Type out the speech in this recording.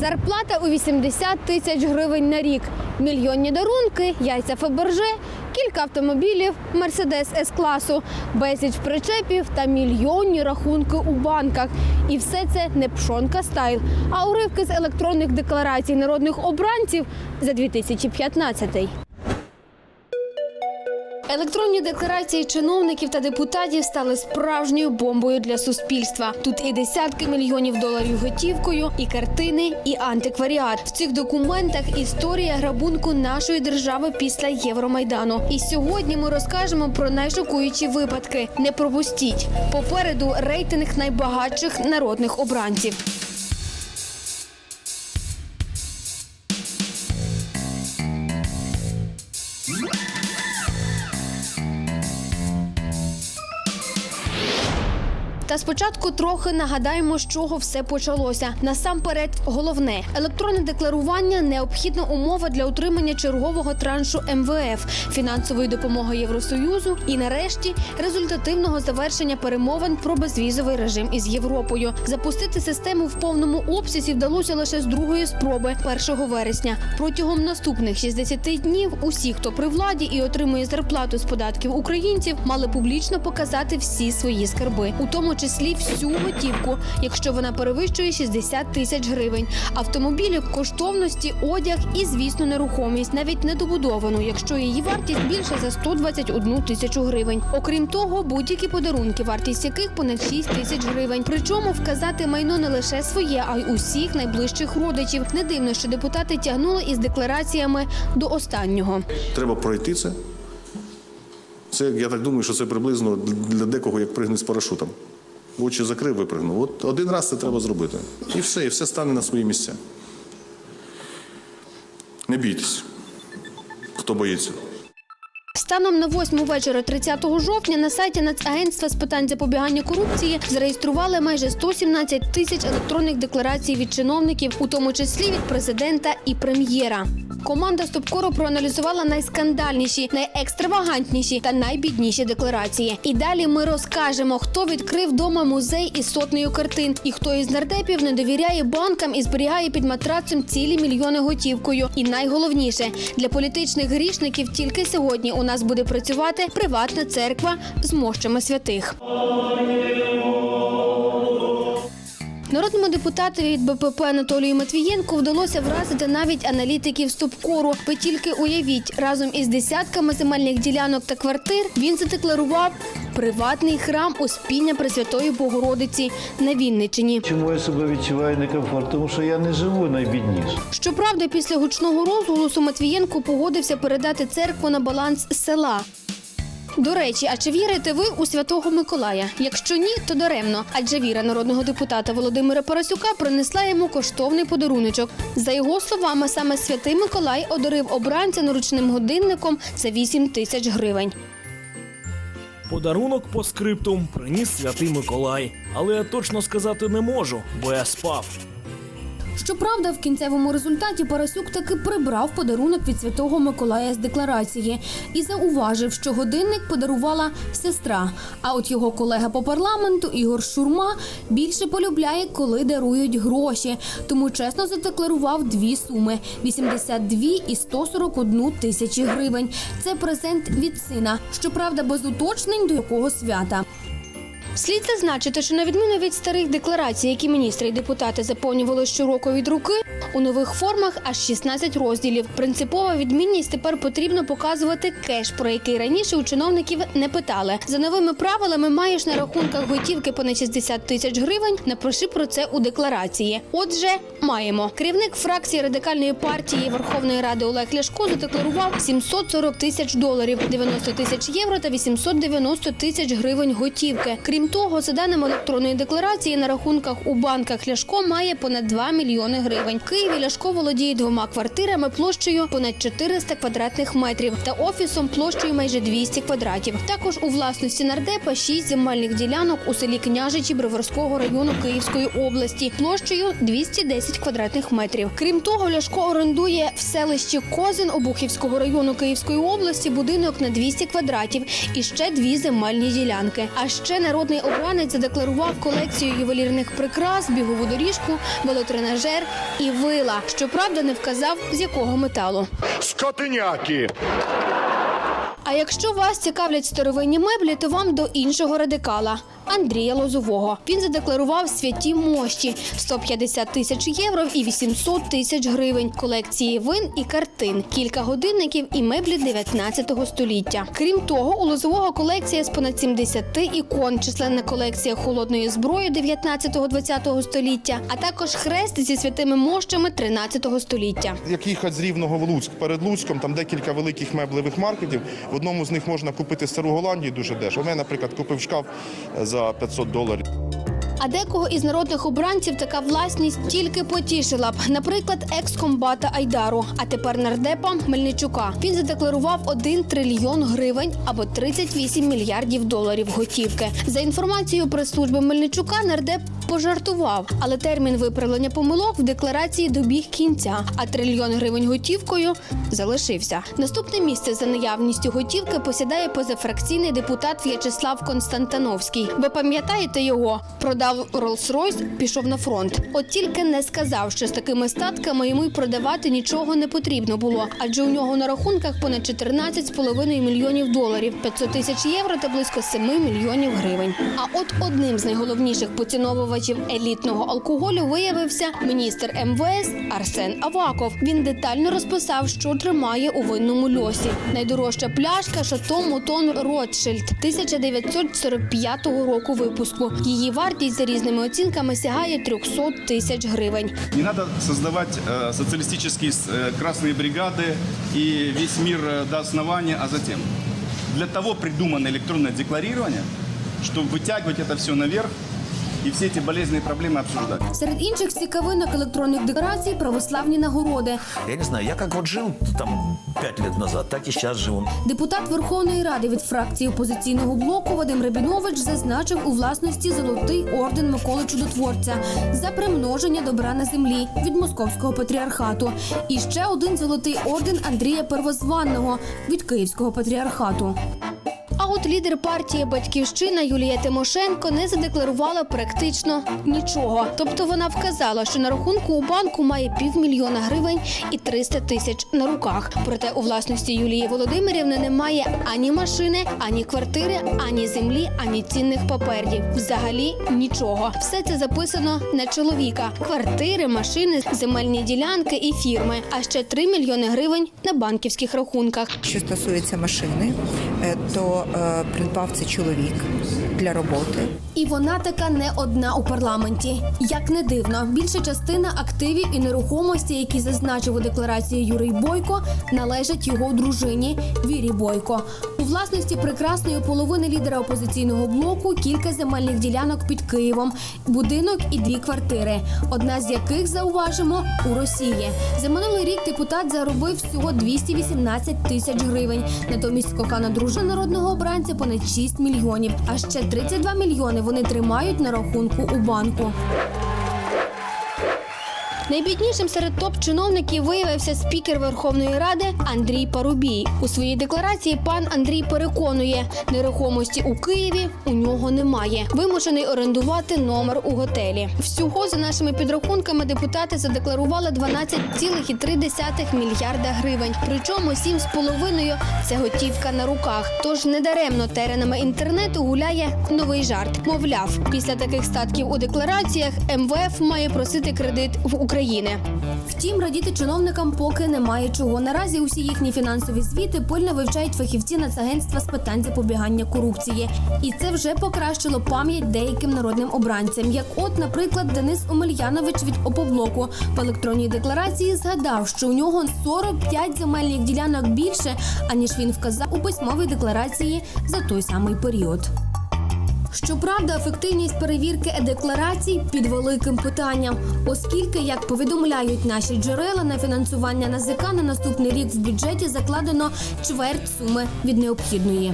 Зарплата у 80 тисяч гривень на рік, мільйонні дарунки, яйця Фаберже, кілька автомобілів, Мерседес С-класу, безліч причепів та мільйонні рахунки у банках. І все це не пшонка стайл, а уривки з електронних декларацій народних обранців за 2015 Електронні декларації чиновників та депутатів стали справжньою бомбою для суспільства. Тут і десятки мільйонів доларів готівкою, і картини, і антикваріат. В цих документах історія грабунку нашої держави після Євромайдану. І сьогодні ми розкажемо про найшокуючі випадки. Не пропустіть попереду рейтинг найбагатших народних обранців. Та спочатку трохи нагадаємо, з чого все почалося. Насамперед, головне електронне декларування необхідна умова для отримання чергового траншу МВФ, фінансової допомоги Євросоюзу і, нарешті, результативного завершення перемовин про безвізовий режим із Європою. Запустити систему в повному обсязі вдалося лише з другої спроби 1 вересня. Протягом наступних 60 днів усі, хто при владі і отримує зарплату з податків українців, мали публічно показати всі свої скарби, у тому числі всю готівку, якщо вона перевищує 60 тисяч гривень, автомобілі, коштовності, одяг і, звісно, нерухомість, навіть недобудовану, якщо її вартість більше за 121 тисячу гривень. Окрім того, будь-які подарунки, вартість яких понад 6 тисяч гривень. Причому вказати майно не лише своє, а й усіх найближчих родичів. Не дивно, що депутати тягнули із деклараціями до останнього. Треба пройти це. Це, я так думаю, що це приблизно для декого як пригнути з парашутом. Очі закрив, випригнув. От один раз це треба зробити. І все, і все стане на свої місця. Не бійтесь, хто боїться. Станом на 8 вечора 30 жовтня на сайті Нацагентства з питань запобігання корупції зареєстрували майже 117 тисяч електронних декларацій від чиновників, у тому числі від президента і прем'єра. Команда Стопкору проаналізувала найскандальніші, найекстравагантніші та найбідніші декларації. І далі ми розкажемо, хто відкрив дома музей із сотнею картин, і хто із нардепів не довіряє банкам і зберігає під матрацем цілі мільйони готівкою. І найголовніше для політичних грішників тільки сьогодні у нас буде працювати приватна церква з мощами святих. Народному депутатові від БПП Анатолію Матвієнку вдалося вразити навіть аналітиків Стопкору. Ви тільки уявіть, разом із десятками земельних ділянок та квартир він задекларував приватний храм Успіння Пресвятої Богородиці на Вінниччині. Чому я себе відчуваю некомфортно? Тому що я не живу найбідніше. Щоправда, після гучного розголосу Матвієнко погодився передати церкву на баланс села. До речі, а чи вірите ви у святого Миколая? Якщо ні, то даремно, адже віра народного депутата Володимира Парасюка принесла йому коштовний подаруночок. За його словами, саме святий Миколай одарив обранця наручним годинником за 8 тисяч гривень. Подарунок по скриптум приніс святий Миколай, але я точно сказати не можу, бо я спав. Щоправда, в кінцевому результаті Парасюк таки прибрав подарунок від святого Миколая з декларації і зауважив, що годинник подарувала сестра. А от його колега по парламенту Ігор Шурма більше полюбляє, коли дарують гроші. Тому чесно задекларував дві суми: 82 і 141 тисячі гривень. Це презент від сина. Щоправда, без уточнень до якого свята. Слід зазначити, що на відміну від старих декларацій, які міністри і депутати заповнювали щороку від руки, у нових формах аж 16 розділів. Принципова відмінність тепер потрібно показувати кеш, про який раніше у чиновників не питали. За новими правилами маєш на рахунках готівки понад 60 тисяч гривень. Напиши про це у декларації. Отже, маємо керівник фракції радикальної партії Верховної Ради Олег Ляшко задекларував 740 тисяч доларів, 90 тисяч євро та 890 тисяч гривень готівки. Крім того, за даними електронної декларації, на рахунках у банках Ляшко має понад 2 мільйони гривень. Києві Ляшко володіє двома квартирами площею понад 400 квадратних метрів та офісом площею майже 200 квадратів. Також у власності нардепа 6 земельних ділянок у селі Княжичі Броварського району Київської області площею 210 квадратних метрів. Крім того, Ляшко орендує в селищі Козин Обухівського району Київської області будинок на 200 квадратів і ще дві земельні ділянки. А ще народний обранець задекларував колекцію ювелірних прикрас, бігову доріжку, велотренажер і вишивку. Вбила. Щоправда, не вказав з якого металу. Скотиняки! А якщо вас цікавлять старовинні меблі, то вам до іншого радикала Андрія Лозового. Він задекларував святі мощі 150 тисяч євро і 800 тисяч гривень, колекції вин і картин, кілька годинників і меблі 19 століття. Крім того, у Лозового колекція з понад 70 ікон, численна колекція холодної зброї 19-20 століття, а також хрест зі святими мощами 13 століття. Як їхати з Рівного в Луцьк перед Луцьком, там декілька великих меблевих маркетів. Одному з них можна купити стару Голландію дуже дешево. Я, наприклад, купив шкаф за 500 доларів. А декого із народних обранців така власність тільки потішила б. Наприклад, екс-комбата Айдару, а тепер нардепа Мельничука. Він задекларував 1 трильйон гривень або 38 мільярдів доларів готівки. За інформацією прес-служби Мельничука, нардеп пожартував, але термін виправлення помилок в декларації добіг кінця, а трильйон гривень готівкою залишився. Наступне місце за наявністю готівки посідає позафракційний депутат В'ячеслав Константановський. Ви пам'ятаєте його? Продав Роллс-Ройс, пішов на фронт. От тільки не сказав, що з такими статками йому й продавати нічого не потрібно було, адже у нього на рахунках понад 14,5 мільйонів доларів, 500 тисяч євро та близько 7 мільйонів гривень. А от одним з найголовніших поціновувачів елітного алкоголю виявився міністр МВС Арсен Аваков. Він детально розписав, що тримає у винному льосі. Найдорожча пляшка Шато Мотон Ротшильд 1945 року випуску. Її вартість за різними оцінками сягає 300 тисяч гривень. Не надо создавать э, социалистические э, красные бригады и весь мир э, до основания, а затем. Для того придумано электронное декларирование, чтобы вытягивать это все наверх и все эти болезненные проблемы обсуждать. Серед інших цікавинок електронних декларацій православні нагороди. Я не знаю, я как вот жил там пять лет назад, так и сейчас живу. Депутат Верховної Ради від фракції опозиційного блоку Вадим Рабінович зазначив у власності золотий орден Миколи Чудотворця за примноження добра на землі від московського патріархату. І ще один золотий орден Андрія Первозванного від Київського патріархату. От лідер партії Батьківщина Юлія Тимошенко не задекларувала практично нічого. Тобто вона вказала, що на рахунку у банку має півмільйона гривень і 300 тисяч на руках. Проте у власності Юлії Володимирівни немає ані машини, ані квартири, ані землі, ані цінних паперів. Взагалі нічого. Все це записано на чоловіка: квартири, машини, земельні ділянки і фірми. А ще 3 мільйони гривень на банківських рахунках. Що стосується машини, е, то е, придбав це чоловік для роботи. І вона така не одна у парламенті. Як не дивно, більша частина активів і нерухомості, які зазначив у декларації Юрій Бойко, належать його дружині Вірі Бойко. У власності прекрасної половини лідера опозиційного блоку кілька земельних ділянок під Києвом, будинок і дві квартири. Одна з яких зауважимо у Росії. За минулий рік депутат заробив всього 218 тисяч гривень. Натомість кохана дружина народного обранця понад 6 мільйонів. А ще 32 мільйони вони тримають на рахунку у банку. Найбіднішим серед топ-чиновників виявився спікер Верховної Ради Андрій Парубій. У своїй декларації пан Андрій переконує, нерухомості у Києві у нього немає. Вимушений орендувати номер у готелі. Всього за нашими підрахунками депутати задекларували 12,3 мільярда гривень. Причому 7,5 – це готівка на руках. Тож недаремно теренами інтернету гуляє новий жарт. Мовляв, після таких статків у деклараціях МВФ має просити кредит в України. Втім, радіти чиновникам поки немає чого. Наразі усі їхні фінансові звіти пильно вивчають фахівці Нацагентства з питань запобігання корупції, і це вже покращило пам'ять деяким народним обранцям. Як, от, наприклад, Денис Омельянович від Опоблоку в електронній декларації згадав, що у нього 45 земельних ділянок більше, аніж він вказав у письмовій декларації за той самий період. Щоправда, ефективність перевірки е-декларацій під великим питанням, оскільки, як повідомляють наші джерела, на фінансування НАЗК на наступний рік в бюджеті закладено чверть суми від необхідної.